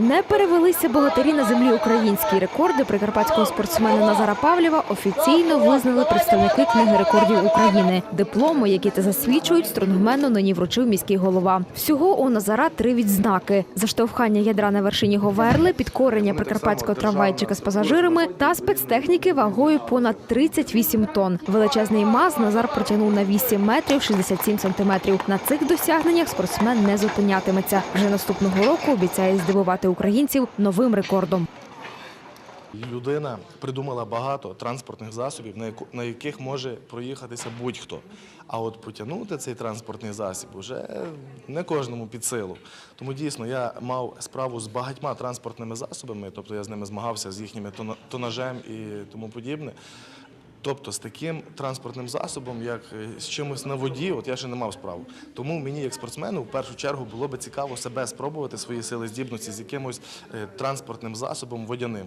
Не перевелися богатирі на землі українські рекорди прикарпатського спортсмена Назара Павлєва офіційно визнали представники книги рекордів України. Дипломи, які це засвідчують, стронгменно нині вручив міський голова. Всього у Назара три відзнаки: заштовхання ядра на вершині Говерли, підкорення прикарпатського трамвайчика з пасажирами та спецтехніки вагою понад 38 тонн. Величезний маз Назар протягнув на 8 метрів 67 сантиметрів. На цих досягненнях спортсмен не зупинятиметься. Вже наступного року обіцяє здивувати українців новим рекордом. Людина придумала багато транспортних засобів, на, яких може проїхатися будь-хто. А от потягнути цей транспортний засіб вже не кожному під силу. Тому дійсно я мав справу з багатьма транспортними засобами, тобто я з ними змагався з їхніми тонажем і тому подібне. Тобто з таким транспортним засобом, як е, з чимось на воді, от я ще не мав справу. Тому мені, як спортсмену, в першу чергу було би цікаво себе спробувати свої сили здібності з якимось е, транспортним засобом водяним.